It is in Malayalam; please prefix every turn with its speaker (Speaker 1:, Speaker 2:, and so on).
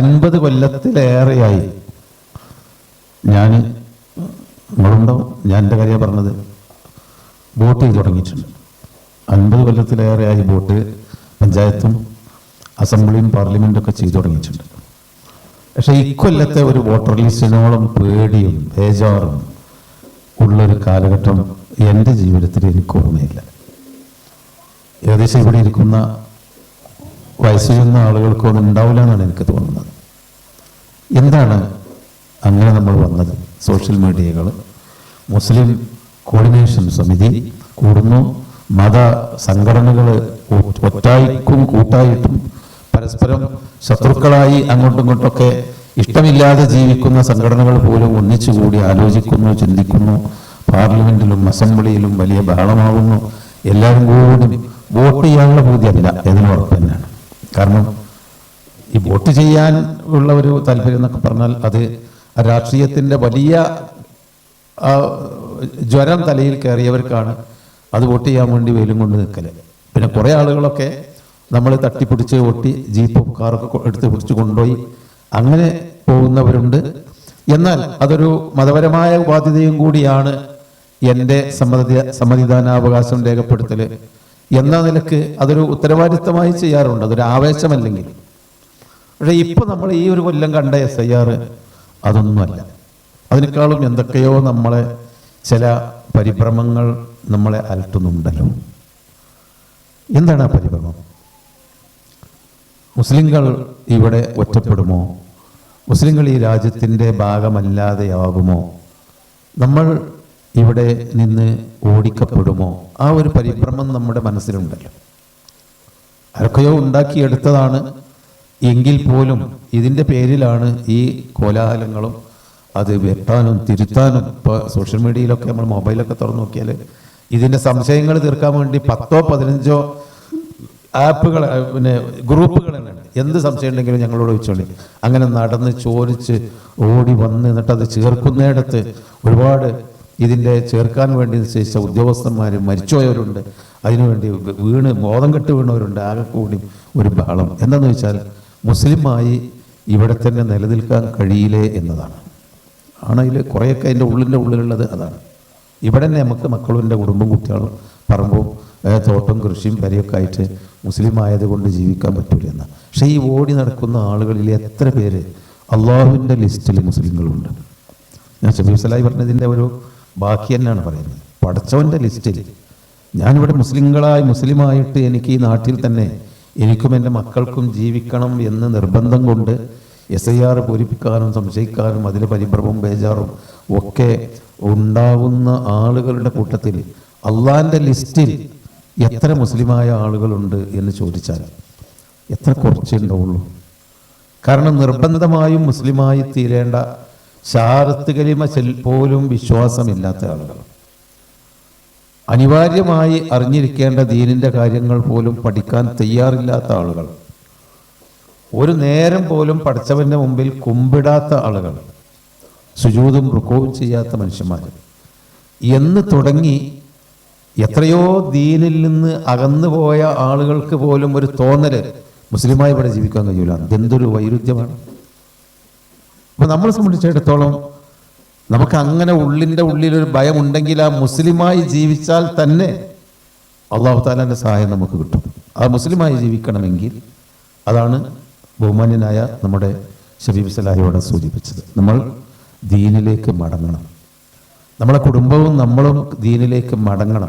Speaker 1: അൻപത് കൊല്ലത്തിലേറെയായി. ഞാൻ നിങ്ങളുണ്ടാവും ഞാൻ എന്റെ കാര്യം പറഞ്ഞത്. ബോട്ട് ചെയ്ത് തുടങ്ങിയിട്ടുണ്ട്. അൻപത് കൊല്ലത്തിലേറെയായി ബോട്ട് പഞ്ചായത്തും അസംബ്ലിയും പാർലമെന്റും ഒക്കെ ചെയ്തു തുടങ്ങിയിട്ടുണ്ട്. പക്ഷേ ഇക്കൊല്ലത്തെ ഒരു വോട്ടർ ലിസ്റ്റിനോളം പേടിയും ബേജാറും ഉള്ളൊരു കാലഘട്ടം എന്റെ ജീവിതത്തിൽ എനിക്ക് ഓർമ്മയില്ല. ഏകദേശം ഇവിടെ ഇരിക്കുന്ന വയസ്സ് ചെന്ന ആളുകൾക്കൊന്നും ഉണ്ടാവില്ല എന്നാണ് എനിക്ക് തോന്നുന്നത്. എന്താണ് അങ്ങനെ നമ്മൾ വന്നത്? സോഷ്യൽ മീഡിയകൾ മുസ്ലിം കോർഡിനേഷൻ സമിതി കൂടുന്നു മത സംഘടനകൾ ഒറ്റായിക്കും കൂട്ടായിട്ടും പരസ്പരം ശത്രുക്കളായി അങ്ങോട്ടും ഇങ്ങോട്ടൊക്കെ ഇഷ്ടമില്ലാതെ ജീവിക്കുന്ന സംഘടനകൾ പോലും ഒന്നിച്ചുകൂടി ആലോചിക്കുന്നു ചിന്തിക്കുന്നു പാർലമെന്റിലും അസംബ്ലിയിലും വലിയ ബഹളമാകുന്നു എല്ലാവരും കൂടി വോട്ട് ചെയ്യാനുള്ള ബോധ്യമല്ല എന്നതിന് ഉറപ്പ് തന്നെയാണ്. കാരണം ഈ വോട്ട് ചെയ്യാൻ ഉള്ള ഒരു താല്പര്യം എന്നൊക്കെ പറഞ്ഞാൽ അത് രാഷ്ട്രീയത്തിന്റെ വലിയ ജ്വരം തലയിൽ കയറിയവർക്കാണ് അത് വോട്ട് ചെയ്യാൻ വേണ്ടി വെയിലും കൊണ്ട് നിൽക്കൽ പിന്നെ കുറേ ആളുകളൊക്കെ നമ്മൾ തട്ടിപ്പിടിച്ച് വോട്ടി ജീപ്പ് കാറൊക്കെ എടുത്ത് പിടിച്ച് കൊണ്ടുപോയി അങ്ങനെ പോകുന്നവരുണ്ട്. എന്നാൽ അതൊരു മതപരമായ ബാധ്യതയും കൂടിയാണ് എന്റെ സമ്മതി സമ്മതിദാനാവകാശം രേഖപ്പെടുത്തൽ. എന്ന നിലയ്ക്ക് അതൊരു ഉത്തരവാദിത്തമായി ചെയ്യാറുണ്ട്. അതൊരു ആവേശമല്ലെങ്കിൽ. പക്ഷേ ഇപ്പൊ നമ്മൾ ഈ ഒരു കൊല്ലം കണ്ട എസ് ഐ ആർ അതൊന്നുമല്ല. അതിനേക്കാളും എന്തൊക്കെയോ നമ്മളെ ചില പരിഭ്രമങ്ങൾ നമ്മളെ അലട്ടുന്നുണ്ടല്ലോ. എന്താണ് ആ പരിഭ്രമം? മുസ്ലിങ്ങൾ ഇവിടെ ഒറ്റപ്പെടുമോ? മുസ്ലിങ്ങൾ ഈ രാജ്യത്തിന്റെ ഭാഗമല്ലാതെയാകുമോ? നമ്മൾ ഇവിടെ നിന്ന് ഓടിക്കപ്പെടുമോ? ആ ഒരു പരിഭ്രമം നമ്മുടെ മനസ്സിലുണ്ടല്ലോ. ആർക്കയോ ഉണ്ടാക്കിയെടുത്തതാണ് എങ്കിൽ പോലും ഇതിന്റെ പേരിലാണ് ഈ കോലാഹലങ്ങളും അത് വെട്ടാനും തിരുത്താനും ഇപ്പോൾ സോഷ്യൽ മീഡിയയിലൊക്കെ നമ്മൾ മൊബൈലൊക്കെ തുറന്നു നോക്കിയാൽ ഇതിന്റെ സംശയങ്ങൾ തീർക്കാൻ വേണ്ടി പത്തോ പതിനഞ്ചോ ആപ്പുകൾ പിന്നെ ഗ്രൂപ്പുകൾ എന്ത് സംശയം ഉണ്ടെങ്കിലും ഞങ്ങളോട് ചോദിച്ചോളി. അങ്ങനെ നടന്ന് ചോദിച്ച് ഓടി വന്ന് എന്നിട്ട് അത് ചേർക്കുന്നിടത്ത് ഒരുപാട് ഇതിന്റെ ചേർക്കാൻ വേണ്ടി നിശ്ചയിച്ച ഉദ്യോഗസ്ഥന്മാർ മരിച്ചുപോയവരുണ്ട്. അതിനുവേണ്ടി വീണ് ബോധം കെട്ട് വീണവരുണ്ട്. ആകെ കൂടി ഒരു ബഹളം. എന്താണെന്ന് വെച്ചാൽ മുസ്ലിമായി ഇവിടെ തന്നെ നിലനിൽക്കാൻ കഴിയില്ലേ എന്നതാണ്. ആണെങ്കിൽ കുറേയൊക്കെ അതിന്റെ ഉള്ളിന്റെ ഉള്ളിലുള്ളത് അതാണ്. ഇവിടെ തന്നെ നമുക്ക് മക്കളും എന്റെ കുടുംബം കുട്ടികളും പറമ്പും തോട്ടം കൃഷിയും പരിയൊക്കെ ആയിട്ട് മുസ്ലിം ആയതുകൊണ്ട് ജീവിക്കാൻ പറ്റൂല എന്ന്. പക്ഷേ ഈ ഓടി നടക്കുന്ന ആളുകളിൽ എത്ര പേര് അള്ളാഹുവിന്റെ ലിസ്റ്റിൽ മുസ്ലിങ്ങളുണ്ട്. ഞാൻ ഷബീബ് സലായി പറഞ്ഞതിന്റെ ഒരു ബാക്കി തന്നെയാണ് പറയുന്നത്. പഠിച്ചവന്റെ ലിസ്റ്റിൽ ഞാനിവിടെ മുസ്ലിങ്ങളായി മുസ്ലിമായിട്ട് എനിക്ക് ഈ നാട്ടിൽ തന്നെ എനിക്കും എന്റെ മക്കൾക്കും ജീവിക്കണം എന്ന് നിർബന്ധം കൊണ്ട് എസ് ഐ ആർ പൂരിപ്പിക്കാനും സംശയിക്കാനും അതിലെ പരിഭ്രമവും ബേജാറും ഒക്കെ ഉണ്ടാവുന്ന ആളുകളുടെ കൂട്ടത്തിൽ അള്ളാന്റെ ലിസ്റ്റിൽ എത്ര മുസ്ലിമായ ആളുകളുണ്ട് എന്ന് ചോദിച്ചാൽ എത്ര കുറച്ചുണ്ടാവുള്ളൂ. കാരണം നിർബന്ധമായും മുസ്ലിമായി തീരേണ്ട ഷാറത്ത് കലിമ പോലും വിശ്വാസമില്ലാത്ത ആളുകൾ. അനിവാര്യമായി അറിഞ്ഞിരിക്കേണ്ട ദീനിന്റെ കാര്യങ്ങൾ പോലും പഠിക്കാൻ തയ്യാറില്ലാത്ത ആളുകൾ. ഒരു നേരം പോലും പഠിച്ചവന്റെ മുമ്പിൽ കുമ്പിടാത്ത ആളുകൾ. സുജൂതും റുക്കോവും ചെയ്യാത്ത മനുഷ്യന്മാർ. എന്ന് തുടങ്ങി എത്രയോ ദീനിൽ നിന്ന് അകന്നുപോയ ആളുകൾക്ക് പോലും ഒരു തോന്നൽ മുസ്ലിമായി ഇവിടെ ജീവിക്കാൻ കഴിയൂല. എന്തൊരു വൈരുദ്ധ്യമാണ്? അപ്പൊ നമ്മളെ സംബന്ധിച്ചിടത്തോളം നമുക്ക് അങ്ങനെ ഉള്ളിന്റെ ഉള്ളിലൊരു ഒരു ഭയം ഉണ്ടെങ്കിൽ ആ മുസ്ലിമായി ജീവിച്ചാൽ തന്നെ അള്ളാഹു താലാന്റെ സഹായം നമുക്ക് കിട്ടും. ആ മുസ്ലിമായി ജീവിക്കണമെങ്കിൽ അതാണ് ബഹുമാന്യനായ നമ്മുടെ ഷബീബ് സലാഹിയോടെ സൂചിപ്പിച്ചത്. നമ്മൾ ദീനിലേക്ക് മടങ്ങണം. നമ്മളെ കുടുംബവും നമ്മളും ദീനിലേക്ക് മടങ്ങണം.